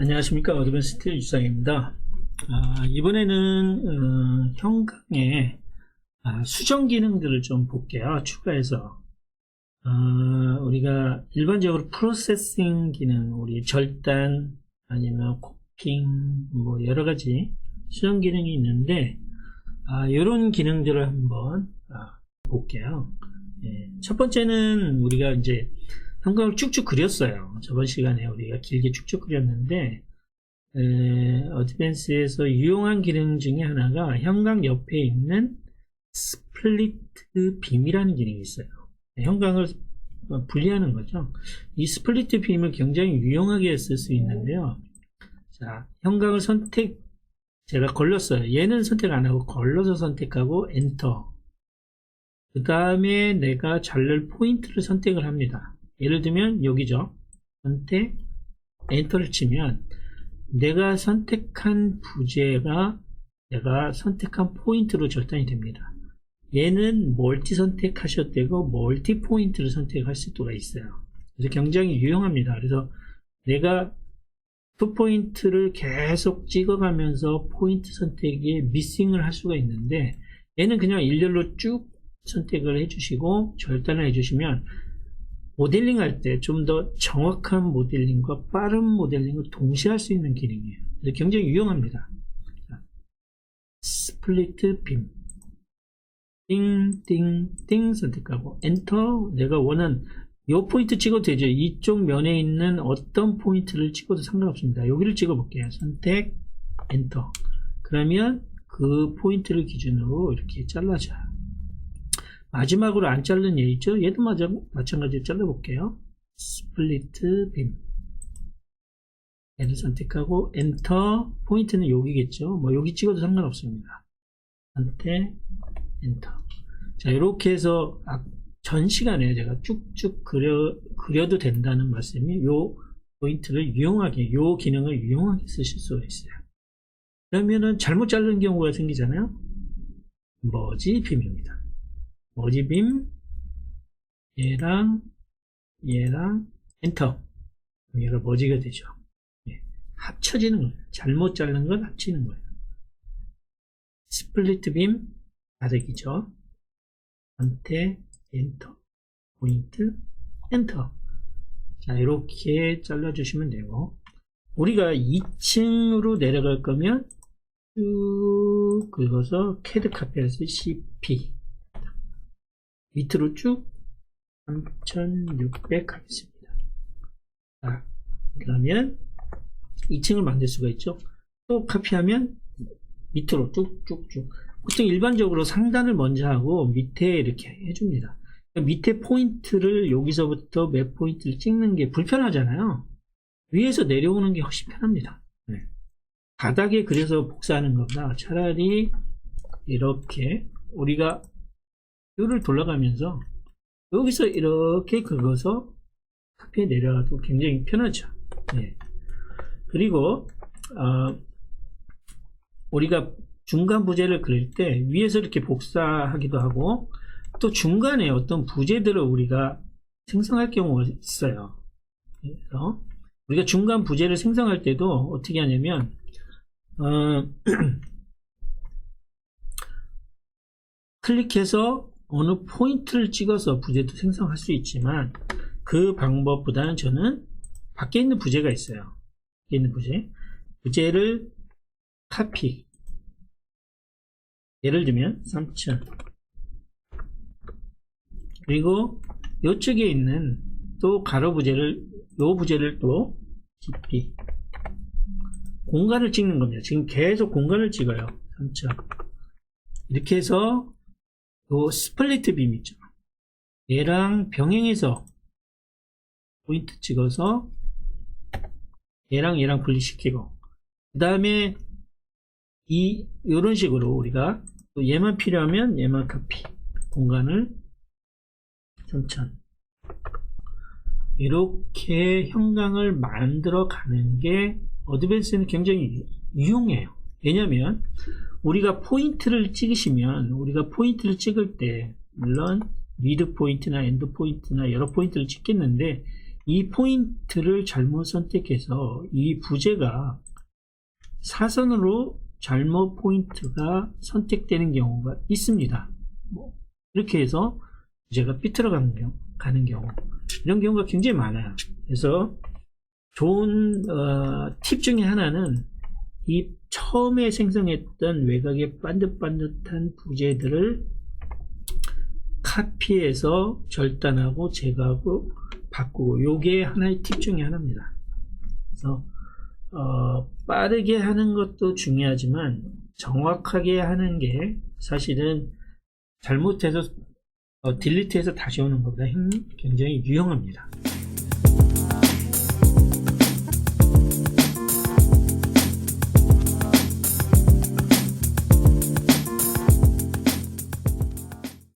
안녕하십니까. 어드밴스 스틸 유상입니다. 아, 이번에는 어, 형광의 아, 수정 기능들을 좀 볼게요. 추가해서. 아, 우리가 일반적으로 프로세싱 기능 우리 절단 아니면 코핑 뭐 여러가지 수정 기능이 있는데 이런 기능들을 한번 아, 볼게요. 예, 첫 번째는 우리가 이제 형광을 쭉쭉 그렸어요. 저번 시간에 우리가 길게 쭉쭉 그렸는데 에, 어드밴스에서 유용한 기능 중에 하나가 형광 옆에 있는 스플리트 빔이라는 기능이 있어요. 형광을 분리하는 거죠. 이 스플리트 빔을 굉장히 유용하게 쓸 수 있는데요. 자, 형광을 선택 제가 걸렸어요. 얘는 선택 안 하고 걸러서 선택하고 엔터. 그 다음에 내가 자를 포인트를 선택을 합니다. 예를 들면 여기죠. 선택, 엔터를 치면 내가 선택한 부재가 내가 선택한 포인트로 절단이 됩니다. 얘는 멀티 선택하셔도 되고 멀티 포인트를 선택할 수가 있어요. 그래서 굉장히 유용합니다. 그래서 내가 투 포인트를 계속 찍어가면서 포인트 선택에 미싱을 할 수가 있는데 얘는 그냥 일렬로 쭉 선택을 해주시고 절단을 해주시면 모델링 할 때 좀 더 정확한 모델링과 빠른 모델링을 동시에 할 수 있는 기능이에요. 굉장히 유용합니다. 스플리트 빔 띵 띵 띵 선택하고 엔터 내가 원하는 이 포인트 찍어도 되죠. 이쪽 면에 있는 어떤 포인트를 찍어도 상관없습니다. 여기를 찍어 볼게요. 선택 엔터 그러면 그 포인트를 기준으로 이렇게 잘라져요. 마지막으로 안 자른 얘 있죠? 얘도 마찬가지로 잘라볼게요. 스플리트 빔. 얘를 선택하고 엔터 포인트는 여기겠죠? 뭐 여기 찍어도 상관없습니다. 선택 엔터. 자 이렇게 해서 아, 전 시간에 제가 쭉쭉 그려, 그려도 된다는 말씀이 요 포인트를 유용하게 요 기능을 유용하게 쓰실 수가 있어요. 그러면은 잘못 자른 경우가 생기잖아요. 머지 빔입니다. 머지빔 얘랑 얘랑 엔터. 얘가 머지가 되죠. 예. 합쳐지는 거예요. 잘못 자른 건 합치는 거예요. 스플리트 빔 다르기죠. 선택 엔터 포인트 엔터. 자 이렇게 잘라 주시면 되고. 우리가 2층으로 내려갈 거면 쭉 긁어서 캐드 카페에서 CP 밑으로 쭉 3600 하겠습니다. 자, 그러면 2층을 만들 수가 있죠. 또 카피하면 밑으로 쭉쭉쭉. 보통 일반적으로 상단을 먼저 하고 밑에 이렇게 해줍니다. 그러니까 밑에 포인트를 여기서부터 몇 포인트를 찍는 게 불편하잖아요. 위에서 내려오는 게 훨씬 편합니다. 네. 바닥에 그래서 복사하는 것보다 차라리 이렇게 우리가 뼈를 돌아가면서 여기서 이렇게 긁어서 카페에 내려가도 굉장히 편하죠. 네. 그리고 어, 우리가 중간 부재를 그릴 때 위에서 이렇게 복사하기도 하고 또 중간에 어떤 부재들을 우리가 생성할 경우가 있어요. 그래서 우리가 중간 부재를 생성할 때도 어떻게 하냐면 어, 클릭해서 어느 포인트를 찍어서 부재도 생성할 수 있지만 그 방법보다는 저는 밖에 있는 부재가 있어요. 밖에 있는 부재. 부재를 카피. 예를 들면 3000 그리고 이쪽에 있는 또 가로 부재를 요 부재를 또 GP 공간을 찍는 겁니다. 지금 계속 공간을 찍어요. 3000 이렇게 해서 요 스플리트 빔 있죠. 얘랑 병행해서 포인트 찍어서 얘랑 얘랑 분리시키고 그 다음에 이 이런 식으로 우리가 또 얘만 필요하면 얘만 카피 공간을 천천 이렇게 형광을 만들어 가는 게 어드밴스는 굉장히 유용해요 왜냐면 우리가 포인트를 찍으시면 우리가 포인트를 찍을 때 물론 미드 포인트나 엔드 포인트나 여러 포인트를 찍겠는데 이 포인트를 잘못 선택해서 이 부재가 사선으로 잘못 포인트가 선택되는 경우가 있습니다. 뭐 이렇게 해서 부재가 삐뚤어 가는 경우, 가는 경우 이런 경우가 굉장히 많아요. 그래서 좋은 어, 팁 중에 하나는 이 처음에 생성했던 외곽의 반듯반듯한 부재들을 카피해서 절단하고 제거하고 바꾸고 요게 하나의 팁 중에 하나입니다. 그래서 어, 빠르게 하는 것도 중요하지만 정확하게 하는 게 사실은 잘못해서 어, 딜리트해서 다시 오는 것보다 힘- 굉장히 유용합니다.